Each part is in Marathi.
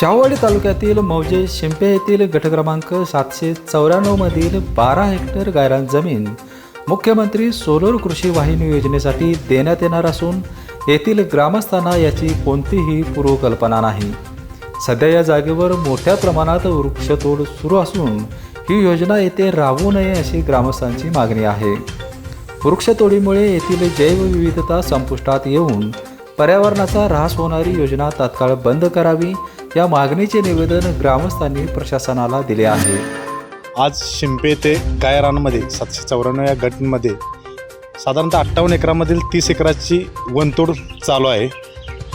शाहवाडी तालुक्यातील मौजे शिंपे येथील गट क्रमांक सातशे चौऱ्याण्णवमधील बारा हेक्टर गायरान जमीन मुख्यमंत्री सोलर कृषी वाहिनी योजनेसाठी देण्यात येणार असून येथील ग्रामस्थांना याची कोणतीही पूर्वकल्पना नाही. सध्या या जागेवर मोठ्या प्रमाणात वृक्षतोड सुरू असून ही योजना येथे राहू नये अशी ग्रामस्थांची मागणी आहे. वृक्षतोडीमुळे येथील जैवविविधता संपुष्टात येऊन पर्यावरणाचा ऱ्हास होणारी योजना तात्काळ बंद करावी या मागणीचे निवेदन ग्रामस्थांनी प्रशासनाला दिले आहे. आज शिंपे ते गायरानमध्ये सातशे चौऱ्याण्णव या गटमध्ये साधारणतः अठ्ठावन्न एकरामधील तीस एकराची वनतोड चालू आहे.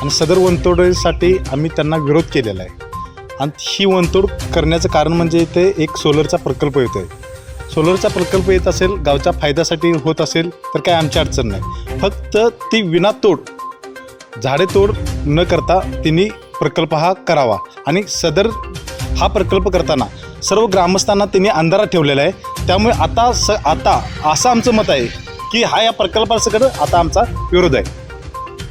आणि सदर वनतोडीसाठी आम्ही त्यांना विरोध केलेला आहे. आणि ही वनतोड करण्याचं कारण म्हणजे इथे एक सोलरचा प्रकल्प येतो आहे. सोलरचा प्रकल्प येत असेल गावच्या फायद्यासाठी होत असेल तर काय आमची अडचण नाही. फक्त ती विनातोड झाडे तोड न करता तिने प्रकल्प हा करावा. आणि सदर हा प्रकल्प करताना सर्व ग्रामस्थांना त्यांनी अंधारात ठेवलेला आहे. त्यामुळे आता स आता असं आमचं मत आहे की हा या प्रकल्पाकडं आता आमचा विरोध आहे.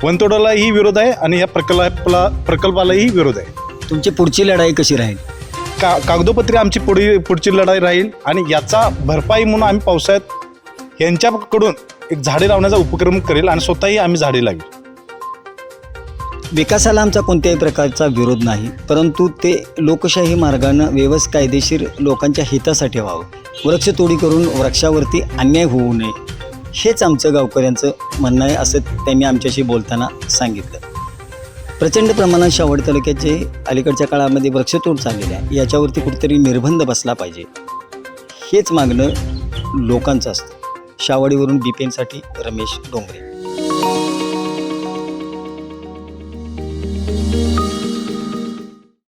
वनतोडालाही विरोध आहे आणि या प्रकल्पाला प्रकल्पालाही विरोध आहे. तुमची पुढची लढाई कशी राहील? का कागदोपत्री आमची पुढी पुढची लढाई राहील आणि याचा भरपाई म्हणून आम्ही पावसाळ्यात यांच्याकडून एक झाडे लावण्याचा उपक्रम करेल आणि स्वतःही आम्ही झाडे लावेल. विकासाला आमचा कोणत्याही प्रकारचा विरोध नाही परंतु ते लोकशाही मार्गानं व्यवस्थ कायदेशीर लोकांच्या हितासाठी व्हावं. वृक्षतोडी करून वृक्षावरती अन्याय होऊ नये हेच आमचं गावकऱ्यांचं म्हणणं आहे असं त्यांनी आमच्याशी बोलताना सांगितलं. प्रचंड प्रमाणात शावड तालुक्याचे अलीकडच्या काळामध्ये वृक्षतोड चाललेली आहे. याच्यावरती कुठेतरी निर्बंध बसला पाहिजे. हेच मागणं लोकांचं असतं. शावडीवरून डी पी एनसाठी रमेश डोंगरे.